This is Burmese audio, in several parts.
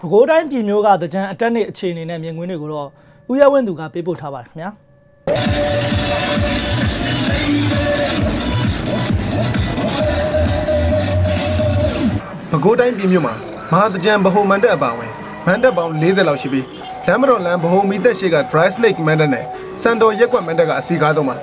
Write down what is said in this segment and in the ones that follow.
ပဲခူးတိုင်းပြည်မျိုးကတကြံအတက်နေအခြေအနေနဲ့မြင်ကွင်းတွေကိုတော့ဦးရဝင်းသူကပေးပို့ထားပါတယ်ခင်ဗျာပဲခူးတိုင်းပြည်မြို့မှာမဟာတကြံဗဟိုမန်တက်အပါအဝင်မန်တက်ပေါင်း40လောက်ရှိပြီးလမ်းမတော်လမ်းဗဟိုမီတက်ရှိက dry snake မန်တက်နဲ့စန်တော်ရက်ကွက်မန်တက်ကအစီကားဆုံးပါ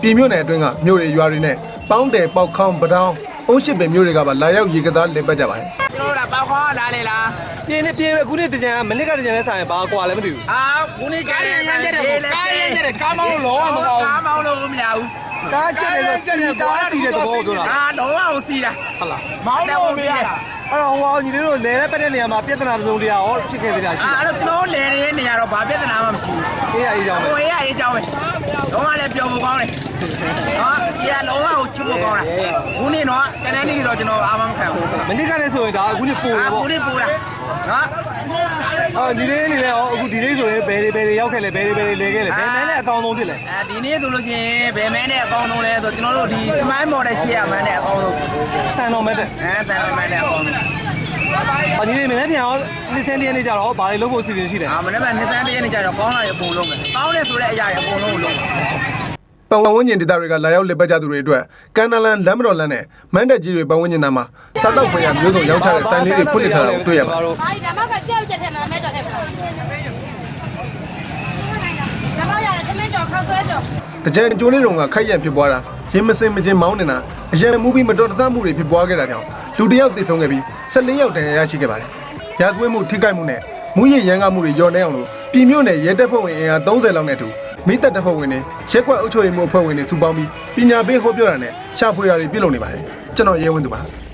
ပြည်မြို့နယ်အတွင်းကမြို့တွေရွာတွေနဲ့ပေါင်းတယ်ပေါက်ခေါင်းပတောင်း အုံးရှိပင်မြို့တွေကပါလာရောက်ရေကစားလည်ပတ်ကြပါတယ်ကျွန်တော်တို့ကပေါက်ခေါ်လာလေလားပြင်းနေပြင်းအခုနေ့တကြံမနစ်ကတကြံနဲ့ဆိုင်ဘာကွာလဲမသိဘူးအာခုနေ့ကျတဲ့ကားရမ်းကျတဲ့ကားရမ်းကျတဲ့ကားမောင်းလို့လုံးဝမကောင်းဘူးကားမောင်းလို့မရဘူးကားချက်တယ်ဆိုစီတားစီတဲ့သဘောပြောတာအာလုံးဝကိုစီးတာဟုတ်လားမောင်းလို့မရတာအဲ့တော့ဟိုညီလေးတို့လဲတဲ့ပတ်တဲ့နေရာမှာပြဿနာသုံးတရားရောဖြစ်ခဲ့ကြရှိအာတာအဲ့တော့ကျွန်တော်လေရင်းနေရတော့ဘာပြဿနာမှမရှိဘူးအေးရအေးကြောင်းပဲဟိုအေးအေးကြောင်းပဲ လုံးဝလည်းပျော်ဖို့ကောင်းတယ်နော်ဒီကလုံးဝကိုချစ်ဖို့ကောင်းတာခုနေ့တော့တနေ့နေ့တော့ကျွန်တော်အာမမခံဘူးမနစ်ကလည်းဆိုရင်ဒါအခုနေ့ပို့တယ်ပေါ့ခုနေ့ပူတာနော်အော်ညီလေးနေလဲရောအခုဒီလေးဆိုရင်ဘယ်တွေဘယ်တွေရောက်ခဲ့လဲဘယ်တွေဘယ်တွေလဲခဲ့လဲဘယ်မဲနဲ့အကောင်းဆုံးဖြစ်လဲအဲဒီနေ့ဆိုလို့ချင်းဘယ်မဲနဲ့အကောင်းဆုံးလဲဆိုကျွန်တော်တို့ဒီသမိုင်းမော်ဒယ်ရှိရမှန်းနဲ့အကောင်းဆုံးဆန်တော်မဲတဲ့အဲတန်မဲနဲ့အကောင်းဆုံး နေ့ပြန်ရောနေ့စင်းတရနေ့ကြတော့ဘာတွေလုပ်ဖို့အစီအစဉ်ရှိလဲအာမနေ့ကနှစ်သန်းတစ်ရက်နေကြတော့ကောင်းလာရအကုန်လုံးပဲကောင်းတယ်ဆိုတဲ့အရာတွေအကုန်လုံးကိုလုံးပတ်ဝန်းကျင်ဒေသတွေကလာရောက်လည်ပတ်ကြသူတွေအတွက်ကန္နလန်လမ်းမတော်လမ်းနဲ့မန်တက်ကြီးတွေပတ်ဝန်းကျင်နာမှာစားတောက်ပွဲရမျိုးစုံရောက်ချတဲ့ဆိုင်လေးတွေဖွင့်လှစ်ထားတာကိုတွေ့ရပါတယ်။အဲ့ဒါမှကကြောက်ကြတဲ့နာမည်တော့ထည့်ပါ။ဒါမှရတယ်ခမင်းကျော်ခေါဆွဲကျော်။တကြံကျိုးလေးတုံကခိုက်ရံဖြစ်ပွားတာရင်းမစင်မချင်းမောင်းနေတာအရင်မူပြီးမတော်တဆမှုတွေဖြစ်ပွားခဲ့တာကြောင့်လူတယောက်သေဆုံးခဲ့ပြီး၁၄ယောက်ဒဏ်ရာရရှိခဲ့ပါတယ်။ ရာဇဝတ်မှုထိခိုက်မှုနဲ့မူရရန်ကမှုတွေရော်နေအောင်လို့ပြည်မြို့နယ်ရဲတပ်ဖွဲ့ဝင်အင်အား30လောက်နဲ့အတူမိသက်တပ်ဖွဲ့ဝင်တွေရက်ကွက်အုပ်ချုပ်ရေးမှုအဖွဲ့ဝင်တွေစုပေါင်းပြီးပညာပေးဟောပြောတာနဲ့ရှာဖွေတာတွေပြုလုပ်နေပါတယ်။ကျွန်တော်ရဲဝင်းသူပါ။